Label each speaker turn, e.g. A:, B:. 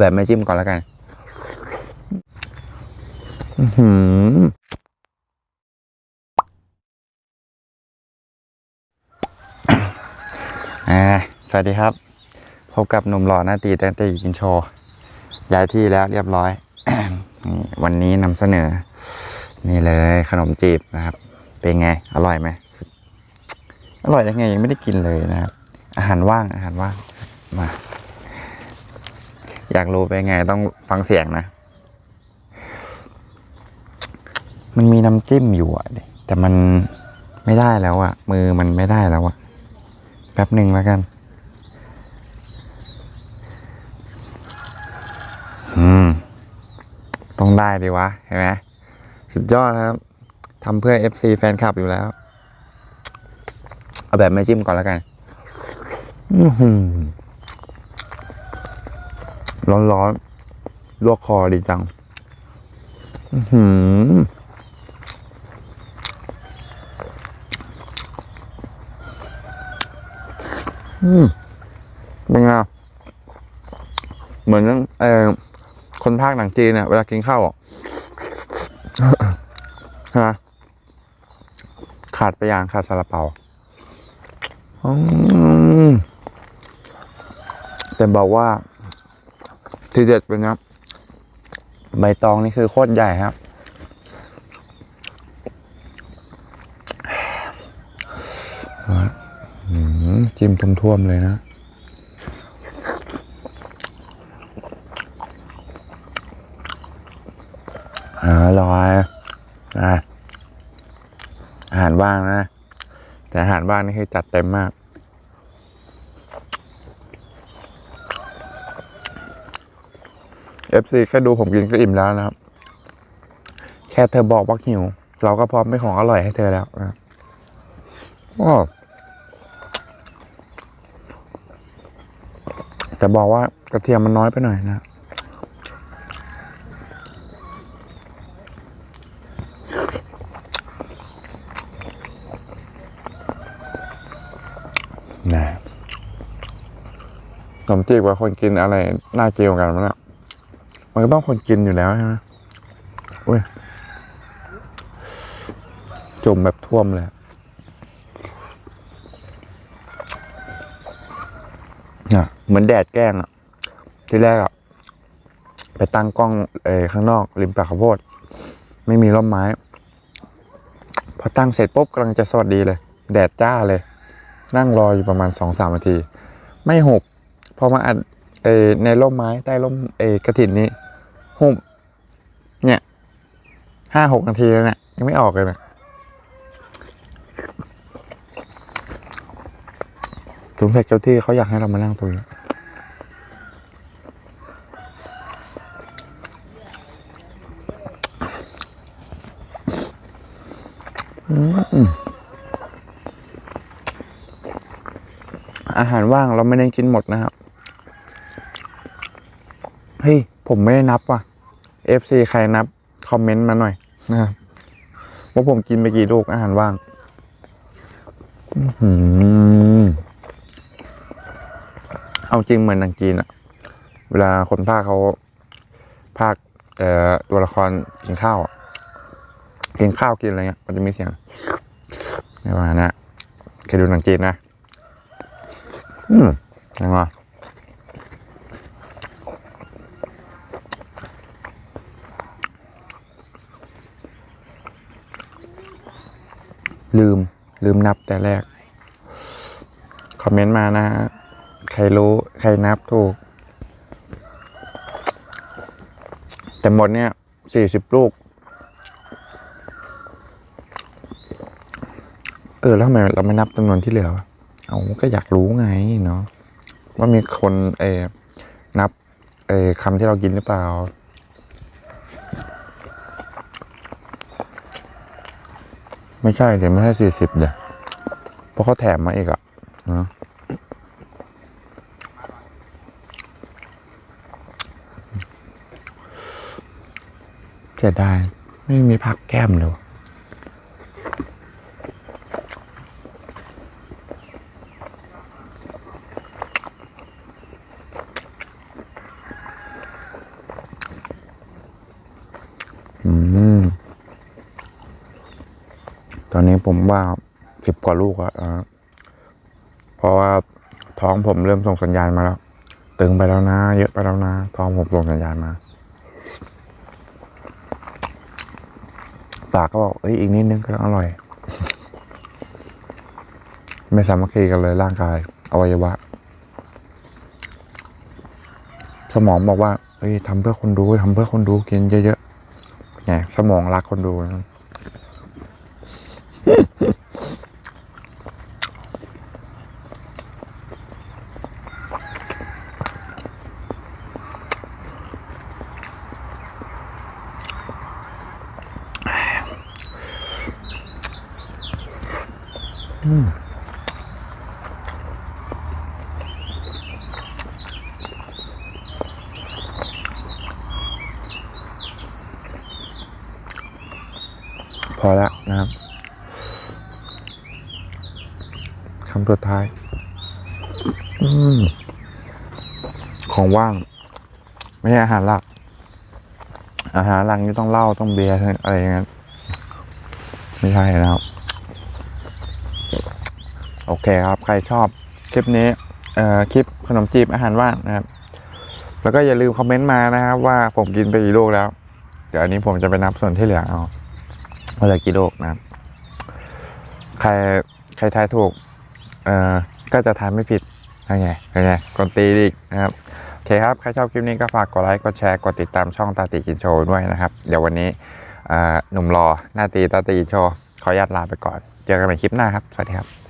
A: แบบไม่จิ้มก่อนแล้วกันหืออ่าสวัสดีครับ พบกับหนุ่มหล่อหน้าตีแต่ตีกินโชว์ย้ายที่แล้วเรียบร้อย วันนี้นำเสนอ นี่เลยขนมจีบนะครับ เป็นไง อร่อยไหมอร่อยยังไงยังไม่ได้กินเลยนะครับ อาหารว่างอาหารว่างมา อยากรู้เป็นไงต้องฟังเสียงนะ มันมีน้ำจิ้มอยู่อะแต่มันไม่ได้แล้วอะมือมันไม่ได้แล้วอะแป๊บหนึ่งแล้วกันอืม ต้องได้ดีวะ เห็นไหมสุดยอดครับทำเพื่อ FC แฟนคลับอยู่แล้ว เอาแบบไม่จิ้มก่อนแล้วกัน อือหือ ร้อนๆลวกคอดีจัง อือหืออืมเป็นไงเหมือนเออคนภาคหนังจีนเนี่ยเวลากินข้าวอะขาดไปอย่างขาดซาลาเปาอืมแต่บอกว่า ทีเด็ดเป็นครับ ใบตองนี่คือโคตรใหญ่ครับ จิ้มท่วมๆเลยนะอร่อยอะอาหารว่างนะ แต่อาหารว่างนี่คือจัดเต็มมาก FC แค่ดูผมกินก็อิ่มแล้วนะครับ แค่เธอบอกว่าหิว เราก็พร้อมเป็นของอร่อยให้เธอแล้วนะแต่บอกว่ากระเทียมมันน้อยไปหน่อยนะนะขนมจีบกับคนกินอะไร น่าเกลียวกันมั้งเนี่ย มันก็ต้องคนกินอยู่แล้วใช่ไหมอุ้ยจุ่มแบบท่วมเลยเนี่ยเหมือนแดดแกล้งอะที่แรกอะไปตั้งกล้องเอข้างนอก ริมป่าข้าวโพด ไม่มีร่มไม้ พอตั้งเสร็จปุ๊บกำลังจะสวัสดีเลย แดดจ้าเลย นั่งรออยู่ประมาณสองสามนาที ไม่หุบพอมาอัดเอในร่มไม้ใต้ร่มเออกระถินนี้ หุบเนี่ยห้าหกนาทีแล้วเนี่ยยังไม่ออกเลยนะสงสัยเจ้าที่เขาอยากให้เรามานั่งตรงนี้อืมอาหารว่างเราไม่ได้กินหมดนะครับ เฮ้ย ผมไม่ได้นับว่ะ FC ใครนับ คอมเมนต์มาหน่อยนะครับว่าผมกินไปกี่ลูกอาหารว่างเอาจริงเหมือนหนังจีนอะเวลาคนภาคเขาภาคเอ่อตัวละครกินข้าวกินข้าวกินอะไรเงี้ยมันจะมีเสียงไม่ว่านะเคยดูหนังจีนนะ อืมยังไง ลืมลืมนับแต่แรก คอมเมนต์มานะฮะใครรู้ใครนับถูก แต่หมดเนี่ยสี่สิบลูก เออ แล้วทำไมเราไม่นับจำนวนที่เหลือ เอาก็อยากรู้ไงเนาะว่ามีคนเอนับเอคำที่เรากินหรือเปล่า ไม่ใช่เดี๋ยวไม่ใช่สี่สิบเดี๋ยวเพราะเขาแถมมาอีกอะเนะเสียดายไม่มีผักแก้มเลยวะ อืม ต อนนี้ผมว่าสิบกว่าลูกอะเพราะว่าท้องผมเริ่มส่งสัญญาณมาแล้ว ตึงไปแล้วนะ เยอะไปแล้วนะ ท้องผมส่งสัญญาณมาปากก็บอกเอ้ยอีกนิดนึงก็อร่อย ไม่สามัคคีกันเลยร่างกายอวัยวะ สมองบอกว่าเฮ้ยทำเพื่อคนดูทำเพื่อคนดูกินเยอะๆไงสมองรักคนดูนะ พอแล้วนะครับคำสุดท้ายอของว่าง ไม่ใช่อาหารหลัก อาหารหลักนี่ต้องเหล้าต้องเบียร์อะไรอย่างนั้นไม่ใช่นะครับ โอเคครับ ใครชอบคลิปนี้คลิปขนมจีบอาหารว่างนะครับ แล้วก็อย่าลืมคอมเมนต์มานะครับ ว่าผมกินไปกี่ลูกแล้ว เดี๋ยวอันนี้ผมจะไปนับส่วนที่เหลือเอาว่าเหลือกี่ลูกนะครับ ใครใครทายถูก เอ่อ ก็จะทายไม่ผิดยังไงยังไงกดตีอีกนะครับ โอเคครับ ใครชอบคลิปนี้ก็ฝากกดไลค์ กดแชร์ กดติดตามช่องตาตีกินโชว์ด้วยนะครับ เดี๋ยววันนี้หนุ่มรอหน้าตีตาตีกินโชว์ ขออนุญาตลาไปก่อน เจอกันใหม่คลิปหน้าครับ สวัสดีครับ